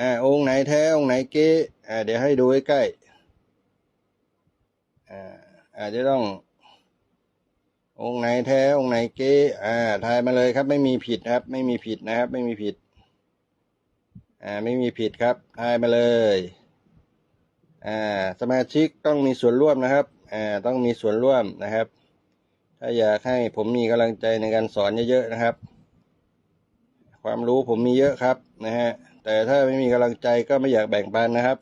อ่าองค์ไหนแท้องค์ไหนเก๊อ่าเดี๋ยวให้ดูใกล้ๆอ่าอาจจะต้อง องค์ไหนแท้องค์ไหนเก๊อ่าทายมาเลยครับ ไม่มีผิดครับ ไม่มีผิดนะครับ ไม่มีผิดอ่าไม่มีผิดครับทายมาเลยอ่าสมาชิกต้องมีส่วนร่วมนะครับอ่าต้องมีส่วนร่วมนะครับ ถ้าอยากให้ผมมีกำลังใจในการสอนเยอะๆนะครับ ความรู้ผมมีเยอะครับนะฮะ แต่ถ้าไม่มีกำลังใจก็ไม่อยากแบ่งปันนะครับ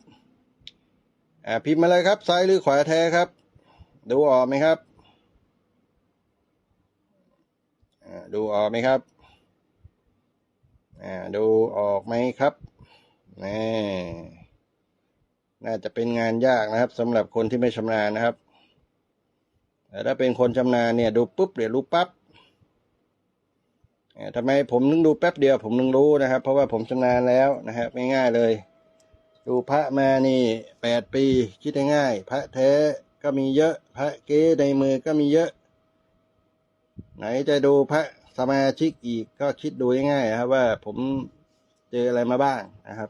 อ่าพิมพ์มาเลยครับซ้ายหรือขวาแท้ครับ ดูออกไหมครับอ่าดูออกไหมครับอ่าดูออกไหมครับนี่น่าจะเป็นงานยากนะครับสำหรับคนที่ไม่ชำนาญนะครับแต่ถ้าเป็นคนชำนาญเนี่ยดูปุ๊บเดี๋ยวรู้ปั๊บ ทำไมผมนึงดูแป๊บเดียวผมนึงรู้นะครับ เพราะว่าผมชำนาญแล้วนะครับง่ายๆเลย ดูพระมานี่แปดปี คิดง่ายๆพระแท้ก็มีเยอะ พระเก๊ในมือก็มีเยอะ ไหนจะดูพระสมาชิกอีกก็คิดดูง่ายๆครับว่าผมเจออะไรมาบ้างนะครับ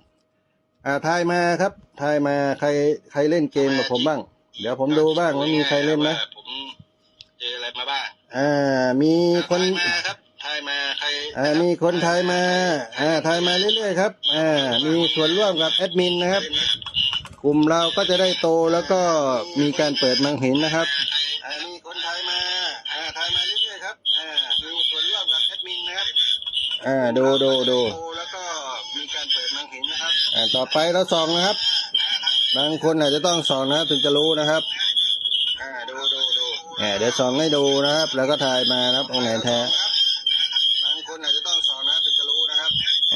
อ่าทายมาครับทายมาใครใครเล่นเกมกับผมบ้าง เดี๋ยวผมดูบ้างว่ามีใครเล่นไหมผมเจออะไรมาบ้าง อ่า มีคนทายมาครับทาย มาใครอ่ามีคนทายมาอ่าทายมาเรื่อยๆครับอ่ามีส่วนร่วมกับแอดมินนะครับ กลุ่มเราก็จะได้โตแล้วก็มีการเปิดมังหินนะครับอ่ามีคนทายมาอ่าทายมาเรื่อยๆครับอ่ามีส่วนร่วมกับแอดมินนะครับอ่าดูดูดูโตแล้วก็มีการเปิดมังหินนะครับอ่าต่อไปเราส่องนะครับบางคนอาจจะต้องส่องนะครับถึงจะรู้นะครับอ่าดูดูดูอ่าเดี๋ยวส่องให้ดูนะครับ แล้วก็ทายมานะครับองค์ไหนแท้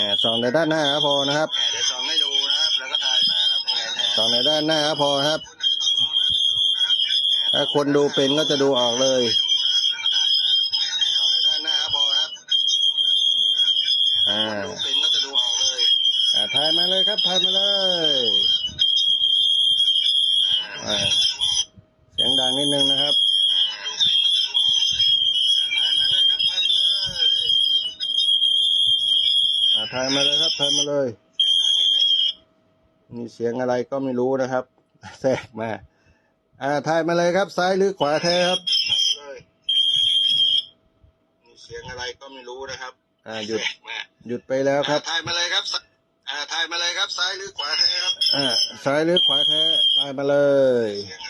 อ่าส่องในด้านหน้าก็พอนะครับอ่าเดี๋ยวสอนให้ดูนะครับแล้วก็ทายมาครับองค์ไหนแท้ส่องในด้านหน้าก็พอครับ ถ้าคนดูเป็นก็จะดูออกเลยสอนในด้านหน้าครับพอครับอ่าดูเป็นก็จะดูออกเลยอ่าทายมาเลยครับทายมาเลยอ่าเสียงดังนิดนึงนะครับ ทายมาเลยครับทายมาเลย อ่าทายมาเลยครับทายมาเลย มีเสียงอะไรก็ไม่รู้นะครับ แทรกมา อ่าทายมาเลยครับ ซ้ายหรือขวาแท้ครับเลยมีเสียงอะไรก็ไม่รู้นะครับ อ่าหยุดมาหยุดไปแล้วครับถ่ายมาเลยครับสอ่าถ่ายมาเลยครับ ซ้ายหรือขวาแท้ครับ อ่าซ้ายหรือขวาแท้ทายมาเลยเสียงอะไร